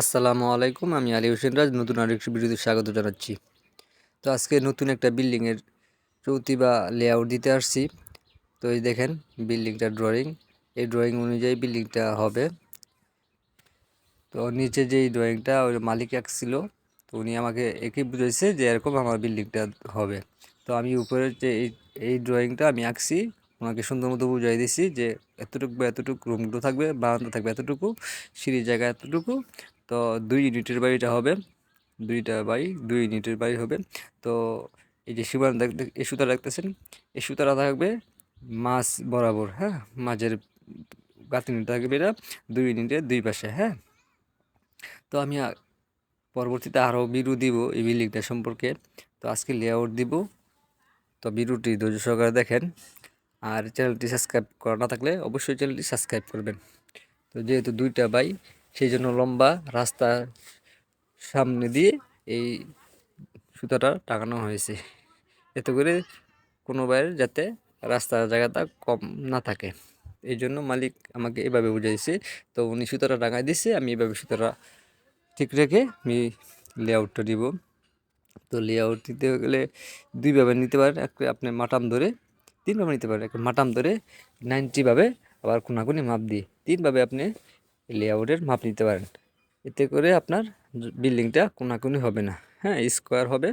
আসসালামু আলাইকুম, আমি আলী হোসেন রাজ, নতুন আরেকটি ভিডিওতে স্বাগত জানাচ্ছি। তো আজকে নতুন একটা বিল্ডিংয়ের চৌতি বা লেআউট দিতে আসছি। তো এই দেখেন, বিল্ডিংটা ড্রয়িং এই ড্রয়িং অনুযায়ী বিল্ডিংটা হবে। তো নিচে যেই ড্রয়িংটা ওই মালিক আঁকছিল, তো উনি আমাকে একই বুঝেছে যে এরকম আমার বিল্ডিংটা হবে। তো আমি উপরে যে এই এই ড্রয়িংটা আমি আঁকছি, ওনাকে সুন্দর মতো বুঝাই দিছি যে এতটুকু বা এতটুকু রুমগুলো থাকবে, বারান্দা থাকবে এতটুকু, সিঁড়ির জায়গা এতটুকু তো দুই ইউনিটের বাড়িটা হবে। দুইটা বাড়ি, দুই ইউনিটের বাড়ি হবে। তো এই যে সীমানা এই সুতা রাখতেছেন, এই সুতাটা থাকবে মাছ বরাবর হ্যাঁ? মাঝের গাঁথনি থাকবে এটা দুই ইউনিটের দুই পাশে হ্যাঁ? তো আমি পরবর্তীতে আরও বিরু দিব এই বিল্ডিংটা সম্পর্কে। তো আজকে লেআউট দিব। তো বিরুটি ধৈর্য সহকারে দেখেন। আর চ্যানেলটি সাবস্ক্রাইব করা না থাকলে অবশ্যই চ্যানেলটি সাবস্ক্রাইব করবেন। তো যেহেতু দুইটা বাই সেই জন্য লম্বা রাস্তার সামনে দিয়ে এই সুতাটা টাঙানো হয়েছে। এতে করে কোনো বাইরের যাতে রাস্তার জায়গাটা কম না থাকে। এই জন্য মালিক আমাকে এভাবে বুঝাইছে, তো উনি সুতাটা টাঙাই দিচ্ছে আমি এভাবে সুতাটা ঠিক রেখে আমি লেআউটটা দিব। তো লেআউট দিতে গেলে দুইভাবে নিতে পারেন একটা আপনি মাটাম ধরে তিনভাবে নিতে পারেন একটা মাটাম ধরে নাইনটিভাবে আবার কোনাকুনি মাপ দিয়ে। তিনভাবে আপনি লেআউটের মাপ নিতে পারেন। এতে করে আপনার বিল্ডিংটা কোনাকুনি হবে না। হ্যাঁ স্কোয়ার হবে।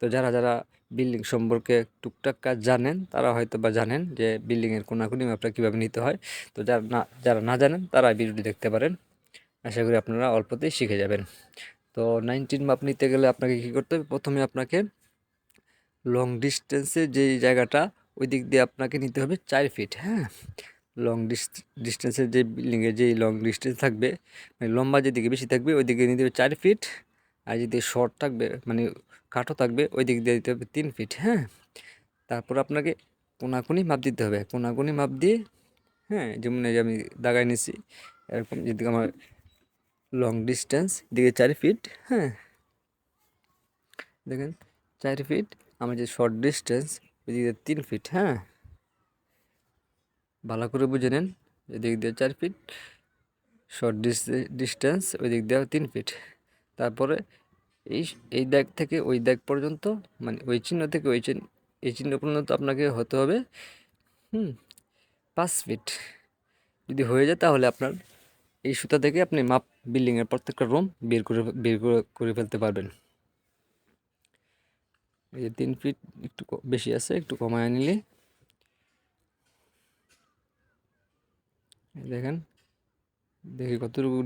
তো যারা যারা বিল্ডিং সম্পর্কে টুকটাক কাজ জানেন, তারা হয়তো বা জানেন যে বিল্ডিংয়ের কোনাকুনি মাপটা কীভাবে নিতে হয়। তো যারা না যারা না জানেন, তারা ভিডিওটি দেখতে পারেন। আশা করি আপনারা অল্পতেই শিখে যাবেন। তো নাইনটিন মাপ নিতে গেলে আপনাকে কী করতে হবে? প্রথমে আপনাকে লং ডিস্টেন্সে যেই জায়গাটা, ওই দিক দিয়ে আপনাকে নিতে হবে চার ফিট হ্যাঁ? লং ডিস্টেন্সের যে বিল্ডিংয়ে যেই লং ডিস্টেন্স থাকবে মানে লম্বা যেদিকে বেশি থাকবে ওই দিকে নিতে হবে চার ফিট আর যদি শর্ট থাকবে মানে কাঠও থাকবে ওই দিক দিয়ে দিতে হবে তিন ফিট হ্যাঁ? তারপর আপনাকে কোনাকুনি মাপ দিতে হবে, কোনাকুনি মাপ দিয়ে হ্যাঁ যেমন এই যে আমি দাগাই নিছি, এরকম যেদিকে আমার লং ডিস্টেন্স দিকে চার ফিট হ্যাঁ? দেখেন, চার ফিট আমার যে শর্ট ডিস্টেন্স ওই দিকে তিন ফিট হ্যাঁ? ভালো করে বুঝে নেন। এদিক দিয়ে চার ফিট শর্ট ডিস ডিস্টেন্স ওই দিক দিয়ে তিন ফিট তারপরে এই এই দাগ থেকে ওই দাগ পর্যন্ত মানে ওই চিহ্ন থেকে ওই চিহ্ন, এই চিহ্ন পর্যন্ত আপনাকে হতে হবে, হুম, পাঁচ ফিট যদি হয়ে যায় তাহলে আপনার এই সুতা থেকে আপনি মাপ বিল্ডিংয়ের প্রত্যেকটা রুম বের করে বের করে ফেলতে পারবেন। এই তিন ফিট একটু বেশি আছে, একটু কমায় নিলে দেখেন, দেখি কতটুকু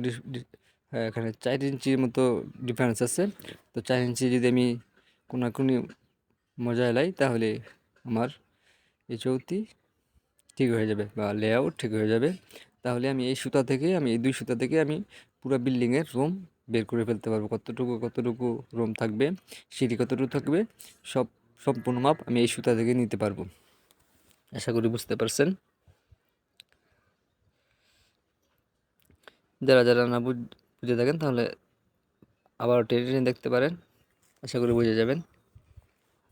হ্যাঁ এখানে চার ইঞ্চির মতো ডিফারেন্স আছে। তো চার ইঞ্চি যদি আমি কোনাকুনি মজায় লাই, তাহলে আমার এই চৌতি ঠিক হয়ে যাবে বা লেআউট ঠিক হয়ে যাবে। তাহলে আমি এই সুতা থেকে, আমি এই দুই সুতা থেকে আমি পুরো বিল্ডিংয়ের রুম বের করে ফেলতে পারব। কতটুকু কতটুকু রুম থাকবে, সিঁড়ি কতটুকু থাকবে, সব, সম্পূর্ণ মাপ আমি এই সুতা থেকে নিতে পারব। আশা করি বুঝতে পারছেন। যারা যারা না বুঝে থাকেন, তাহলে আবার টেনে দেখতে পারেন। আশা করি বুঝে যাবেন।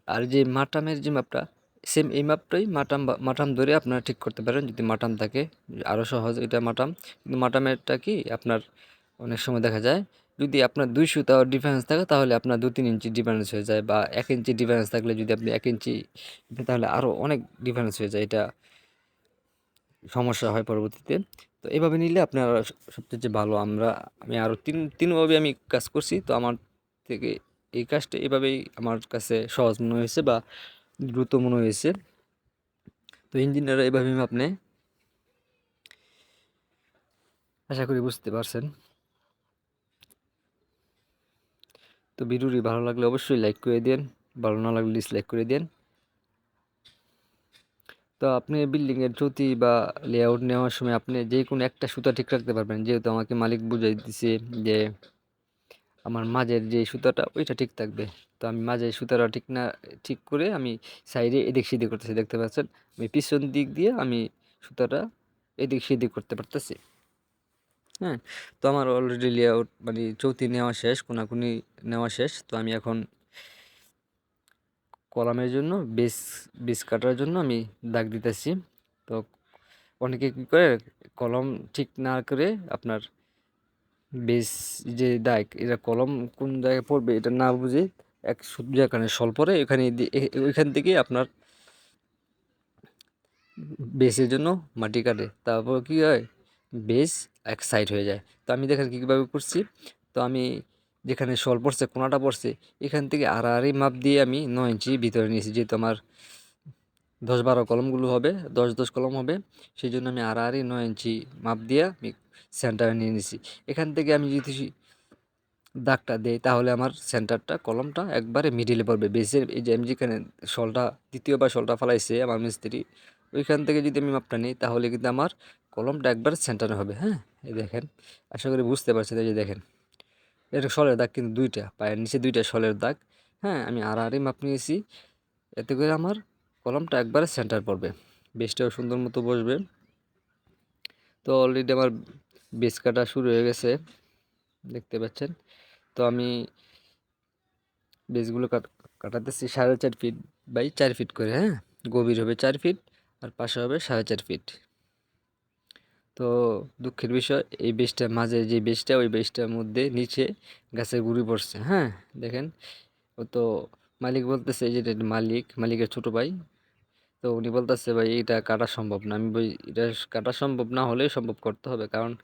আর যে মাটামের যে মাপটা সেম এই মাপটাই মাটাম মাটাম ধরে আপনারা ঠিক করতে পারেন। যদি মাটাম থাকে আরও সহজ এটা মাটাম। কিন্তু মাটামেরটা কি, আপনার অনেক সময় দেখা যায়, যদি আপনার দুই সুতা ডিফারেন্স থাকে, তাহলে আপনার দু তিন ইঞ্চি ডিফারেন্স হয়ে যায় বা এক ইঞ্চি ডিফারেন্স থাকলে যদি আপনি এক ইঞ্চি, তাহলে আরও অনেক ডিফারেন্স হয়ে যায়। এটা সমস্যা হয় পরবর্তীতে। তো এভাবে নিলে আপনার সবচেয়ে যে ভালো, আমরা, আমি আরও তিন, তিনভাবে আমি কাজ করছি। তো আমার থেকে এই কাজটা এভাবেই আমার কাছে সহজ মনে হয়েছে বা দ্রুত মনে হয়েছে। তো ইঞ্জিনিয়ার এভাবে আপনি আশা করি বুঝতে পারছেন। তো ভিডিওটি ভালো লাগলে অবশ্যই লাইক করে দেন ভালো না লাগলে ডিসলাইক করে দেন তো আপনি বিল্ডিংয়ের জ্যোতি বা লেআউট নেওয়ার সময় আপনি যে কোনো একটা সুতা ঠিক রাখতে পারবেন। যেহেতু আমাকে মালিক বুঝাই দিছে যে আমার মাঝের যে সুতাটা, ওইটা ঠিক থাকবে। তো আমি মাঝে সুতাটা ঠিক না, ঠিক করে আমি সাইডে এদিক সেদিক করতেছি। দেখতে পাচ্ছেন? আমি পিছন দিক দিয়ে আমি সুতাটা এদিক সেদিক করতে পারতেছি। হ্যাঁ তো আমার অলরেডি লেআউট মানে চৌতি নেওয়া শেষ, কোনাকুনি নেওয়া শেষ। তো আমি এখন কলামের জন্য, বেস বেস কাটার জন্য আমি দাগ দিতেছি। তো অনেকে কী করে, কলম ঠিক না করে আপনার বেশ যে দাগ, এটা কলম কোন জায়গায় পড়বে এটা না বুঝে এক শুধু যেখানে সল পরে এখানে ওইখান থেকে আপনার বেসের জন্য মাটি কাটে। তারপর কি হয়, বেস এক সাইড হয়ে যায়। তো আমি দেখেন কীভাবে করছি। তো আমি যেখানে শল পড়ছে, কোনাটা পড়ছে, এখান থেকে আড়াআড়ি মাপ দিয়ে আমি নয় ইঞ্চি ভিতরে নিয়েছি। যেহেতু আমার দশ বারো কলমগুলো হবে, দশ দশ কলম হবে সেই জন্য আমি আড়াআড়ি নয় ইঞ্চি মাপ দিয়ে আমি সেন্টারে নিয়ে নিয়েছি। এখান থেকে আমি যদি দাগটা দেই, তাহলে আমার সেন্টারটা, কলমটা একবারে মিডিলে পড়বে। বেসের এই যে আমি যেখানে শলটা, দ্বিতীয়বার শলটা ফালাইছে আমার মিস্ত্রি, ওইখান থেকে যদি আমি মাপটা নিই, তাহলে কিন্তু আমার কলমটা একবার সেন্টারে হবে। হ্যাঁ এই দেখেন, আশা করি বুঝতে পারছেন এই যে দেখেন। এটা শলের দাগ কিন্তু দুইটা, পায়ের নিচে দুইটা শলের দাগ। হ্যাঁ আমি আড়াআড়ি মাপ নিয়েছি। এতে করে আমার কলমটা একবারে সেন্টার পড়বে। বেসটাও সুন্দর মতো বসবে। তো অলরেডি আমার বেস কাটা শুরু হয়ে গেছে, দেখতে পাচ্ছেন। তো আমি বেসগুলো কাট- কাটাতেছি সাড়ে চার ফিট বাই চার ফিট করে হ্যাঁ? গভীর হবে চার ফিট আর পাশে হবে সাড়ে চার ফিট তো দুঃখের বিষয়, এই বেসটার মাঝে যে বেশটা ওই বেশটার মধ্যে নিচে গাছের গুঁড়ি পড়ছে হ্যাঁ? দেখেন? ও তো মালিক বলতেছে যে মালিক, মালিকের ছোট ভাই। তো উনি বলতেছে, ভাই, এটা কাটা সম্ভব না। আমি বলি, এটা কাটা সম্ভব না হলেও সম্ভব করতে হবে, কারণ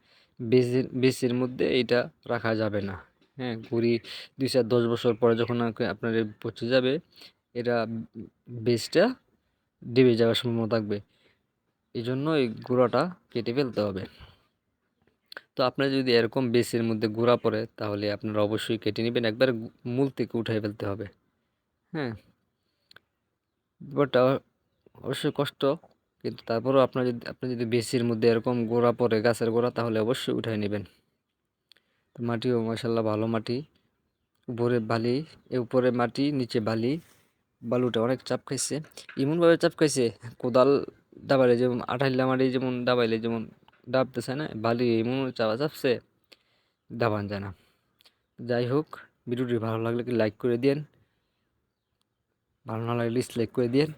বেসের বেসের মধ্যে এটা রাখা যাবে না। হ্যাঁ কুড়ি দুই চার দশ বছর পরে যখন আপ- আপনার পচে যাবে, এটা বেসটা ডেবে যাওয়ার সম্ভাবনা থাকবে। এই জন্য এই গুঁড়াটা কেটে ফেলতে হবে। তো আপনার যদি এরকম বেসের মধ্যে গুঁড়া পড়ে, তাহলে আপনারা অবশ্যই কেটে নেবেন। একবার মূল থেকে উঠাই ফেলতে হবে। হ্যাঁ। ব্যাপারটা অবশ্যই কষ্ট, কিন্তু তারপরেও আপনার যদি আপনি যদি বেসির মধ্যে এরকম গোড়া পড়ে গাছের গোড়া, তাহলে অবশ্যই উঠাই নেবেন। তো মাটিও মাসাল্লাহ ভালো মাটি। উপরে বালি এ উপরে মাটি, নিচে বালি। বালুটা অনেক চাপ খাইছে। এমনভাবে চাপ খাইছে, কোদাল ডাবাইলে যেমন আঠাইলা মাটি যেমন দাবাইলে যেমন দাবতেছে না, বালি এমন চাপা চাপছে, দাবান যায় না। যাই হোক, ভিডিওটি ভালো লাগলে লাইক করে দিন ভালো না লাগলে ডিসলাইক করে দিন